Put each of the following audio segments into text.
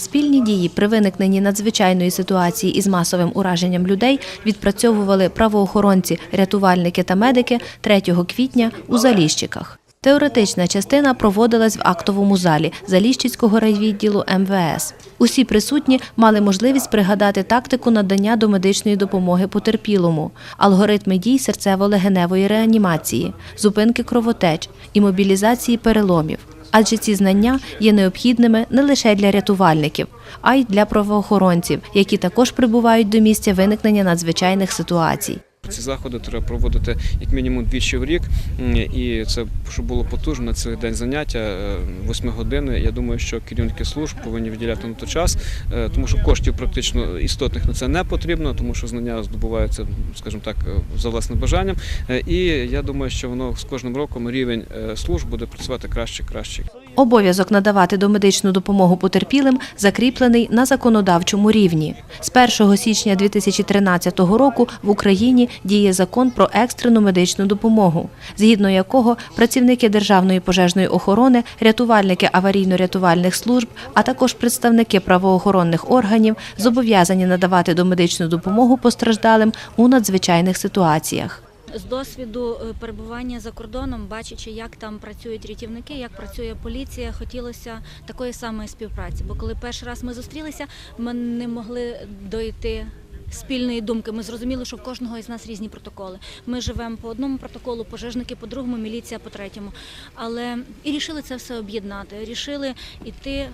Спільні дії при виникненні надзвичайної ситуації із масовим ураженням людей відпрацьовували правоохоронці, рятувальники та медики 3 квітня у Заліщиках. Теоретична частина проводилась в актовому залі Заліщицького райвідділу МВС. Усі присутні мали можливість пригадати тактику надання домедичної допомоги потерпілому, алгоритми дій серцево-легеневої реанімації, зупинки кровотеч і мобілізації переломів. Адже ці знання є необхідними не лише для рятувальників, а й для правоохоронців, які також прибувають до місця виникнення надзвичайних ситуацій. Ці заходи треба проводити як мінімум двічі в рік, і це щоб було потужно на цей день заняття, 8 години. Я думаю, що керівники служб повинні виділяти на то час, е, тому що коштів практично істотних на це не потрібно, тому що знання здобуваються, скажімо так, е, за власним бажанням. Е, І я думаю, що воно з кожним роком рівень е, служб буде працювати краще, краще. Обов'язок надавати домедичну допомогу потерпілим закріплений на законодавчому рівні. З 1 січня 2013 року в Україні діє закон про екстрену медичну допомогу, згідно якого працівники Державної пожежної охорони, рятувальники аварійно-рятувальних служб, а також представники правоохоронних органів зобов'язані надавати домедичну допомогу постраждалим у надзвичайних ситуаціях. З досвіду е, перебування за кордоном, бачачи, як там працюють рятівники, як працює поліція, хотілося такої самої співпраці. Бо коли перший раз ми зустрілися, ми не могли дойти. Спільної думки ми зрозуміли, що в кожного із нас різні протоколи. Ми живемо по одному протоколу, пожежники по другому, міліція по третьому. Але і рішили це все об'єднати. Рішили іти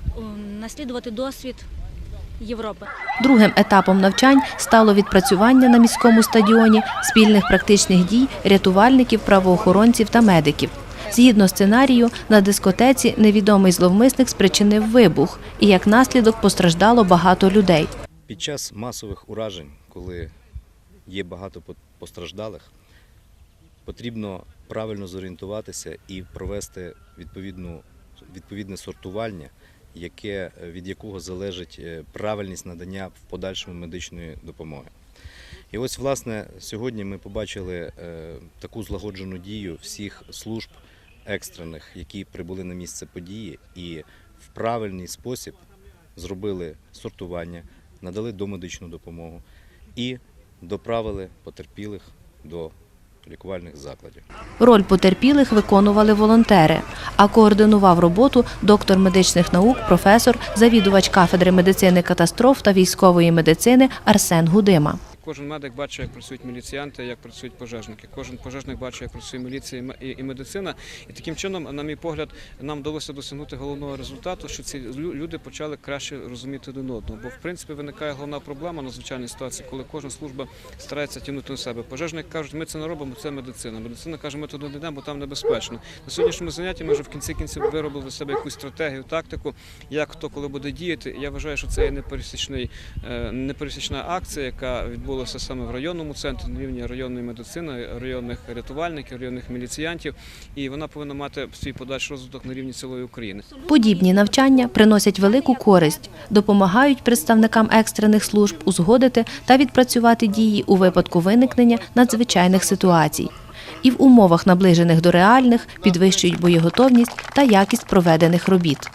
наслідувати досвід Європи. Другим етапом навчань стало відпрацювання на міському стадіоні спільних практичних дій рятувальників, правоохоронців та медиків. Згідно сценарію, на дискотеці невідомий зловмисник спричинив вибух, і як наслідок постраждало багато людей. Під час масових уражень, коли є багато по- постраждалих, потрібно правильно зорієнтуватися і провести відповідну, відповідне сортування, яке, від якого залежить е, правильність надання в подальшому медичної допомоги. І ось, власне, сьогодні ми побачили е, таку злагоджену дію всіх служб екстрених, які прибули на місце події, і в правильний спосіб зробили сортування, надали домедичну допомогу і доправили потерпілих до лікувальних закладів. Роль потерпілих виконували волонтери, а координував роботу доктор медичних наук, професор, завідувач кафедри медицини катастроф та військової медицини Арсен Гудима. Кожен медик бачить, як працюють міліціянти, як працюють пожежники. Кожен пожежник бачить, як працює міліція і ме- і, і медицина. І таким чином, на мій погляд, нам вдалося досягнути головного результату, що ці люди почали краще розуміти один одного. Бо в принципі виникає головна проблема на звичайній ситуації, коли кожна служба старається тягнути на себе. Пожежники кажуть, ми це не робимо, це медицина. Медицина каже, ми туди не йдемо, бо там небезпечно. На сьогоднішньому занятті ми вже в кінці кінців виробили себе якусь стратегію, тактику, як хто коли буде діяти. Я вважаю, що це є е, непересічна акція, яка відбулася саме в районному центрі на рівні районної медицини, районних рятувальників, районних міліціянтів, і вона повинна мати свій подальший розвиток на рівні цілої України. Подібні навчання приносять велику користь, допомагають представникам екстрених служб узгодити та відпрацювати дії у випадку виникнення надзвичайних ситуацій. І в умовах, наближених до реальних, підвищують боєготовність та якість проведених робіт.